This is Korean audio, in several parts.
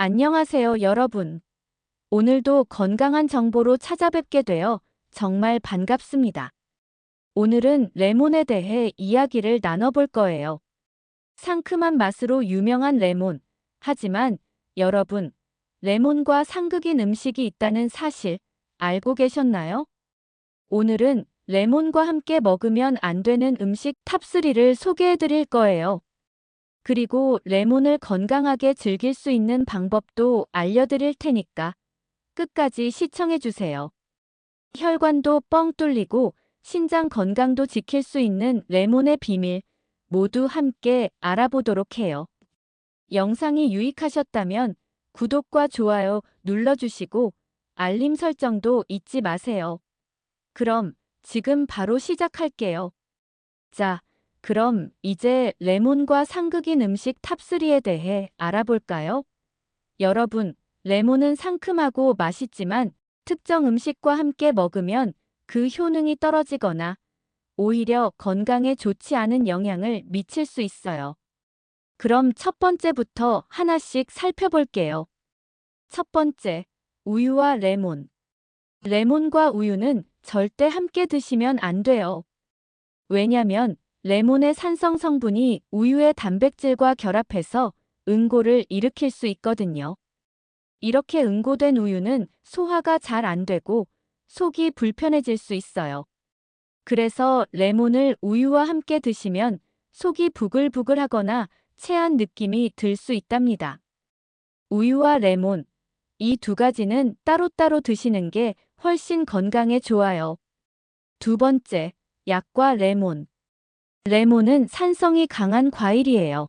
안녕하세요, 여러분. 오늘도 건강한 정보로 찾아뵙게 되어 정말 반갑습니다. 오늘은 레몬에 대해 이야기를 나눠볼 거예요. 상큼한 맛으로 유명한 레몬. 하지만 여러분, 레몬과 상극인 음식이 있다는 사실 알고 계셨나요? 오늘은 레몬과 함께 먹으면 안 되는 음식 탑3를 소개해 드릴 거예요. 그리고 레몬을 건강하게 즐길 수 있는 방법도 알려드릴 테니까 끝까지 시청해 주세요. 혈관도 뻥 뚫리고 신장 건강도 지킬 수 있는 레몬의 비밀 모두 함께 알아보도록 해요. 영상이 유익하셨다면 구독과 좋아요 눌러주시고 알림 설정도 잊지 마세요. 그럼 지금 바로 시작할게요. 자, 그럼 이제 레몬과 상극인 음식 탑3에 대해 알아볼까요? 여러분, 레몬은 상큼하고 맛있지만 특정 음식과 함께 먹으면 그 효능이 떨어지거나 오히려 건강에 좋지 않은 영향을 미칠 수 있어요. 그럼 첫 번째부터 하나씩 살펴볼게요. 첫 번째, 우유와 레몬. 레몬과 우유는 절대 함께 드시면 안 돼요. 왜냐면 레몬의 산성 성분이 우유의 단백질과 결합해서 응고를 일으킬 수 있거든요. 이렇게 응고된 우유는 소화가 잘 안 되고 속이 불편해질 수 있어요. 그래서 레몬을 우유와 함께 드시면 속이 부글부글하거나 체한 느낌이 들 수 있답니다. 우유와 레몬, 이 두 가지는 따로따로 드시는 게 훨씬 건강에 좋아요. 두 번째, 약과 레몬. 레몬은 산성이 강한 과일이에요.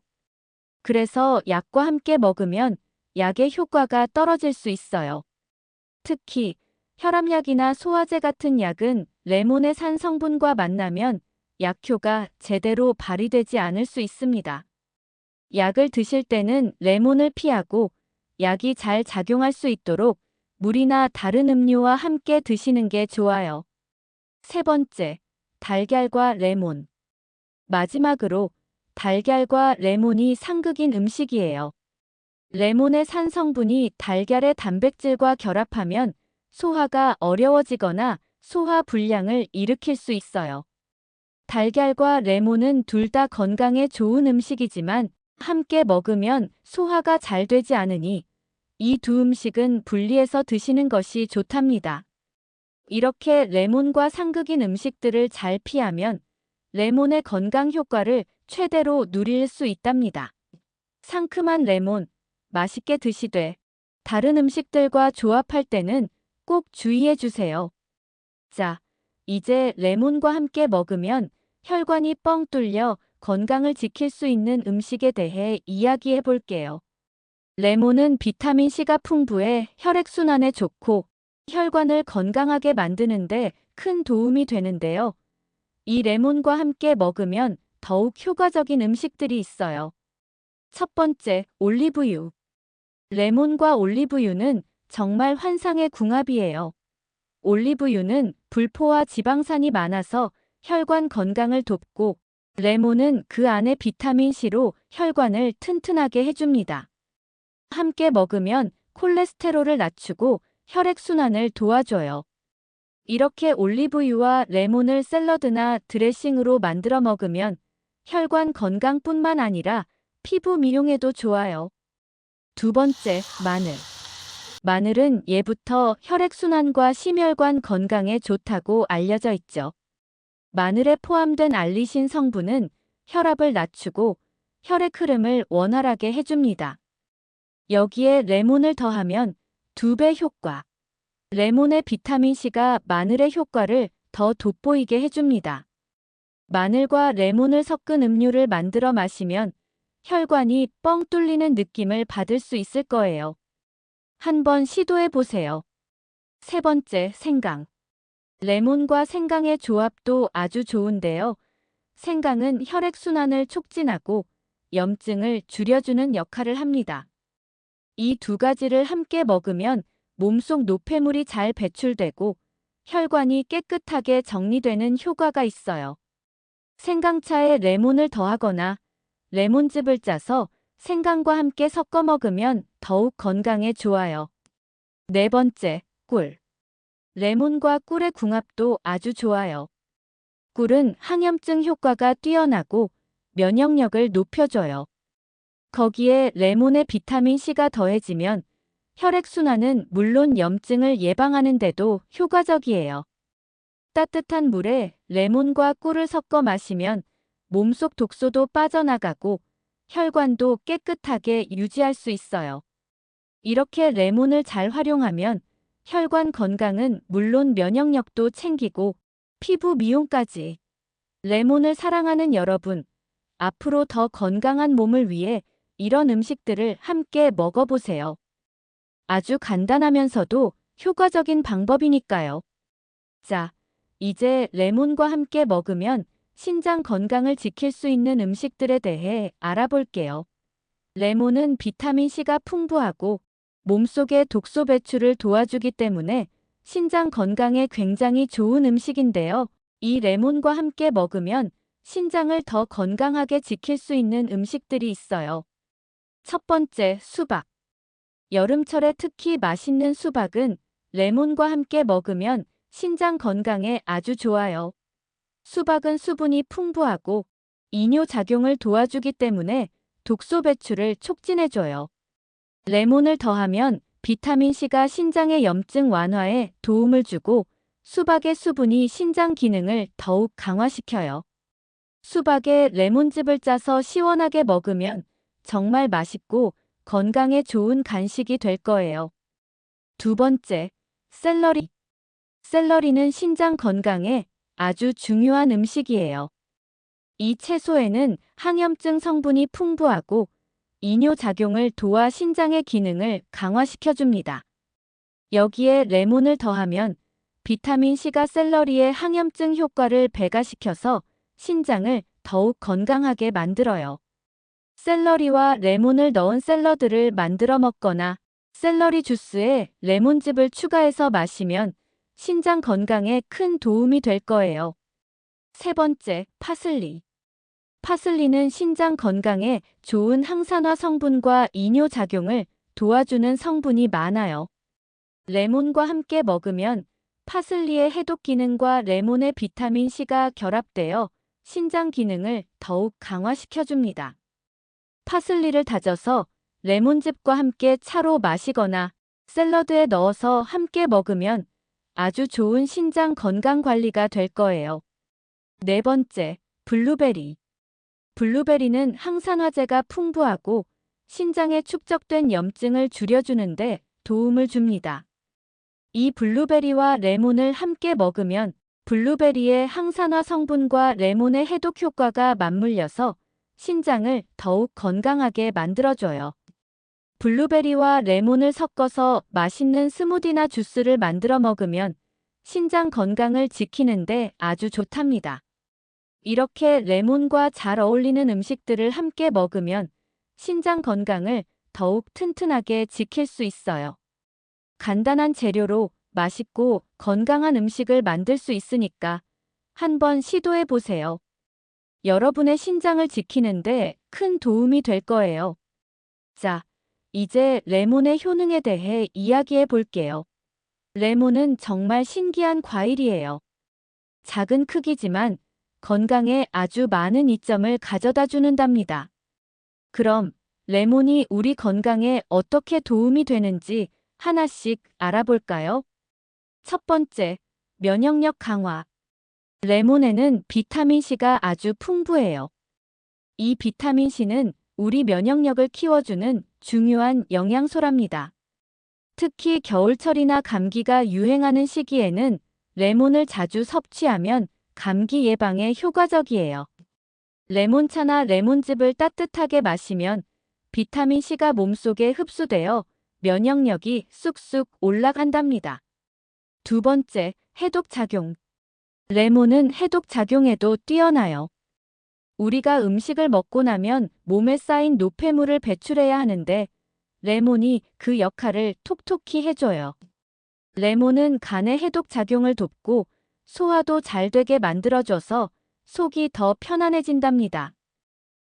그래서 약과 함께 먹으면 약의 효과가 떨어질 수 있어요. 특히 혈압약이나 소화제 같은 약은 레몬의 산 성분과 만나면 약효가 제대로 발휘되지 않을 수 있습니다. 약을 드실 때는 레몬을 피하고 약이 잘 작용할 수 있도록 물이나 다른 음료와 함께 드시는 게 좋아요. 세 번째, 달걀과 레몬. 마지막으로 달걀과 레몬이 상극인 음식이에요. 레몬의 산 성분이 달걀의 단백질과 결합하면 소화가 어려워지거나 소화 불량을 일으킬 수 있어요. 달걀과 레몬은 둘 다 건강에 좋은 음식이지만 함께 먹으면 소화가 잘 되지 않으니 이 두 음식은 분리해서 드시는 것이 좋답니다. 이렇게 레몬과 상극인 음식들을 잘 피하면 레몬의 건강 효과를 최대로 누릴 수 있답니다. 상큼한 레몬, 맛있게 드시되 다른 음식들과 조합할 때는 꼭 주의해 주세요. 자, 이제 레몬과 함께 먹으면 혈관이 뻥 뚫려 건강을 지킬 수 있는 음식에 대해 이야기해 볼게요. 레몬은 비타민C가 풍부해 혈액순환에 좋고 혈관을 건강하게 만드는데 큰 도움이 되는데요. 이 레몬과 함께 먹으면 더욱 효과적인 음식들이 있어요. 첫 번째, 올리브유. 레몬과 올리브유는 정말 환상의 궁합이에요. 올리브유는 불포와 지방산이 많아서 혈관 건강을 돕고 레몬은 그 안에 비타민C로 혈관을 튼튼하게 해줍니다. 함께 먹으면 콜레스테롤을 낮추고 혈액순환을 도와줘요. 이렇게 올리브유와 레몬을 샐러드나 드레싱으로 만들어 먹으면 혈관 건강뿐만 아니라 피부 미용에도 좋아요. 두 번째, 마늘. 마늘은 예부터 혈액순환과 심혈관 건강에 좋다고 알려져 있죠. 마늘에 포함된 알리신 성분은 혈압을 낮추고 혈액 흐름을 원활하게 해줍니다. 여기에 레몬을 더하면 두 배 효과. 레몬의 비타민C가 마늘의 효과를 더 돋보이게 해줍니다. 마늘과 레몬을 섞은 음료를 만들어 마시면 혈관이 뻥 뚫리는 느낌을 받을 수 있을 거예요. 한번 시도해 보세요. 세 번째, 생강. 레몬과 생강의 조합도 아주 좋은데요. 생강은 혈액순환을 촉진하고 염증을 줄여주는 역할을 합니다. 이 두 가지를 함께 먹으면 몸속 노폐물이 잘 배출되고 혈관이 깨끗하게 정리되는 효과가 있어요. 생강차에 레몬을 더하거나 레몬즙을 짜서 생강과 함께 섞어 먹으면 더욱 건강에 좋아요. 네 번째, 꿀. 레몬과 꿀의 궁합도 아주 좋아요. 꿀은 항염증 효과가 뛰어나고 면역력을 높여줘요. 거기에 레몬의 비타민 C가 더해지면 혈액순환은 물론 염증을 예방하는 데도 효과적이에요. 따뜻한 물에 레몬과 꿀을 섞어 마시면 몸속 독소도 빠져나가고 혈관도 깨끗하게 유지할 수 있어요. 이렇게 레몬을 잘 활용하면 혈관 건강은 물론 면역력도 챙기고 피부 미용까지. 레몬을 사랑하는 여러분, 앞으로 더 건강한 몸을 위해 이런 음식들을 함께 먹어보세요. 아주 간단하면서도 효과적인 방법이니까요. 자, 이제 레몬과 함께 먹으면 신장 건강을 지킬 수 있는 음식들에 대해 알아볼게요. 레몬은 비타민C가 풍부하고 몸속의 독소 배출을 도와주기 때문에 신장 건강에 굉장히 좋은 음식인데요. 이 레몬과 함께 먹으면 신장을 더 건강하게 지킬 수 있는 음식들이 있어요. 첫 번째, 수박. 여름철에 특히 맛있는 수박은 레몬과 함께 먹으면 신장 건강에 아주 좋아요. 수박은 수분이 풍부하고 이뇨 작용을 도와주기 때문에 독소 배출을 촉진해줘요. 레몬을 더하면 비타민C가 신장의 염증 완화에 도움을 주고 수박의 수분이 신장 기능을 더욱 강화시켜요. 수박에 레몬즙을 짜서 시원하게 먹으면 정말 맛있고 건강에 좋은 간식이 될 거예요. 두 번째, 샐러리. 샐러리는 신장 건강에 아주 중요한 음식이에요. 이 채소에는 항염증 성분이 풍부하고 이뇨 작용을 도와 신장의 기능을 강화시켜줍니다. 여기에 레몬을 더하면 비타민C가 샐러리의 항염증 효과를 배가시켜서 신장을 더욱 건강하게 만들어요. 샐러리와 레몬을 넣은 샐러드를 만들어 먹거나 샐러리 주스에 레몬즙을 추가해서 마시면 신장 건강에 큰 도움이 될 거예요. 세 번째, 파슬리. 파슬리는 신장 건강에 좋은 항산화 성분과 이뇨 작용을 도와주는 성분이 많아요. 레몬과 함께 먹으면 파슬리의 해독 기능과 레몬의 비타민 C가 결합되어 신장 기능을 더욱 강화시켜줍니다. 파슬리를 다져서 레몬즙과 함께 차로 마시거나 샐러드에 넣어서 함께 먹으면 아주 좋은 신장 건강 관리가 될 거예요. 네 번째, 블루베리. 블루베리는 항산화제가 풍부하고 신장에 축적된 염증을 줄여주는데 도움을 줍니다. 이 블루베리와 레몬을 함께 먹으면 블루베리의 항산화 성분과 레몬의 해독 효과가 맞물려서 신장을 더욱 건강하게 만들어줘요. 블루베리와 레몬을 섞어서 맛있는 스무디나 주스를 만들어 먹으면 신장 건강을 지키는데 아주 좋답니다. 이렇게 레몬과 잘 어울리는 음식들을 함께 먹으면 신장 건강을 더욱 튼튼하게 지킬 수 있어요. 간단한 재료로 맛있고 건강한 음식을 만들 수 있으니까 한번 시도해 보세요. 여러분의 신장을 지키는데 큰 도움이 될 거예요. 자, 이제 레몬의 효능에 대해 이야기해 볼게요. 레몬은 정말 신기한 과일이에요. 작은 크기지만 건강에 아주 많은 이점을 가져다 주는답니다. 그럼 레몬이 우리 건강에 어떻게 도움이 되는지 하나씩 알아볼까요? 첫 번째, 면역력 강화. 레몬에는 비타민C가 아주 풍부해요. 이 비타민C는 우리 면역력을 키워주는 중요한 영양소랍니다. 특히 겨울철이나 감기가 유행하는 시기에는 레몬을 자주 섭취하면 감기 예방에 효과적이에요. 레몬차나 레몬즙을 따뜻하게 마시면 비타민C가 몸속에 흡수되어 면역력이 쑥쑥 올라간답니다. 두 번째, 해독작용. 레몬은 해독 작용에도 뛰어나요. 우리가 음식을 먹고 나면 몸에 쌓인 노폐물을 배출해야 하는데 레몬이 그 역할을 톡톡히 해줘요. 레몬은 간의 해독 작용을 돕고 소화도 잘 되게 만들어줘서 속이 더 편안해진답니다.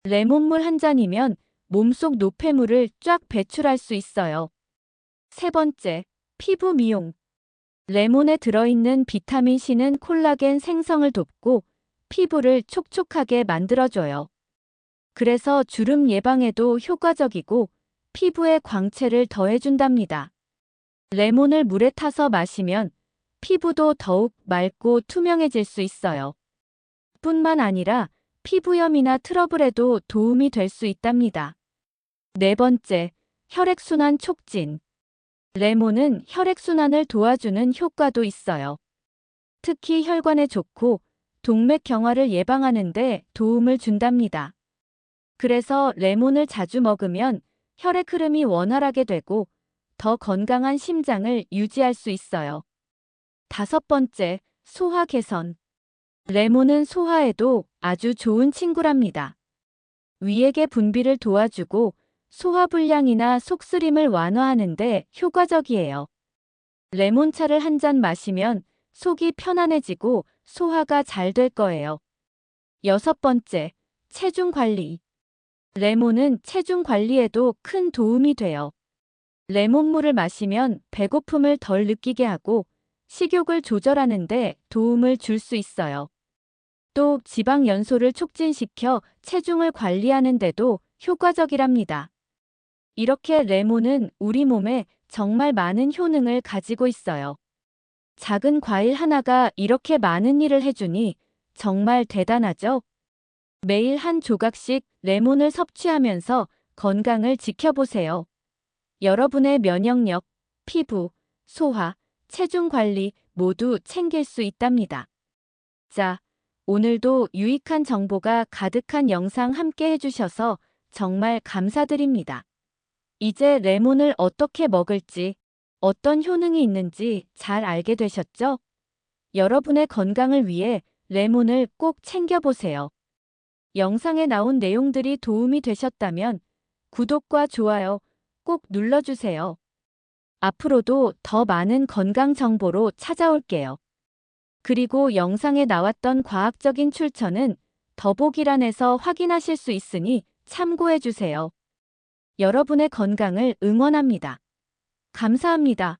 레몬물 한 잔이면 몸속 노폐물을 쫙 배출할 수 있어요. 세 번째, 피부 미용. 레몬에 들어있는 비타민 C는 콜라겐 생성을 돕고 피부를 촉촉하게 만들어줘요. 그래서 주름 예방에도 효과적이고 피부에 광채를 더해준답니다. 레몬을 물에 타서 마시면 피부도 더욱 맑고 투명해질 수 있어요. 뿐만 아니라 피부염이나 트러블에도 도움이 될 수 있답니다. 네 번째, 혈액순환 촉진. 레몬은 혈액순환을 도와주는 효과도 있어요. 특히 혈관에 좋고 동맥 경화를 예방하는 데 도움을 준답니다. 그래서 레몬을 자주 먹으면 혈액 흐름이 원활하게 되고 더 건강한 심장을 유지할 수 있어요. 다섯 번째, 소화 개선. 레몬은 소화에도 아주 좋은 친구랍니다. 위액의 분비를 도와주고 소화불량이나 속쓰림을 완화하는데 효과적이에요. 레몬차를 한 잔 마시면 속이 편안해지고 소화가 잘 될 거예요. 여섯 번째, 체중 관리. 레몬은 체중 관리에도 큰 도움이 돼요. 레몬물을 마시면 배고픔을 덜 느끼게 하고 식욕을 조절하는데 도움을 줄 수 있어요. 또 지방 연소를 촉진시켜 체중을 관리하는 데도 효과적이랍니다. 이렇게 레몬은 우리 몸에 정말 많은 효능을 가지고 있어요. 작은 과일 하나가 이렇게 많은 일을 해주니 정말 대단하죠? 매일 한 조각씩 레몬을 섭취하면서 건강을 지켜보세요. 여러분의 면역력, 피부, 소화, 체중 관리 모두 챙길 수 있답니다. 자, 오늘도 유익한 정보가 가득한 영상 함께 해주셔서 정말 감사드립니다. 이제 레몬을 어떻게 먹을지, 어떤 효능이 있는지 잘 알게 되셨죠? 여러분의 건강을 위해 레몬을 꼭 챙겨보세요. 영상에 나온 내용들이 도움이 되셨다면 구독과 좋아요 꼭 눌러주세요. 앞으로도 더 많은 건강 정보로 찾아올게요. 그리고 영상에 나왔던 과학적인 출처는 더보기란에서 확인하실 수 있으니 참고해주세요. 여러분의 건강을 응원합니다. 감사합니다.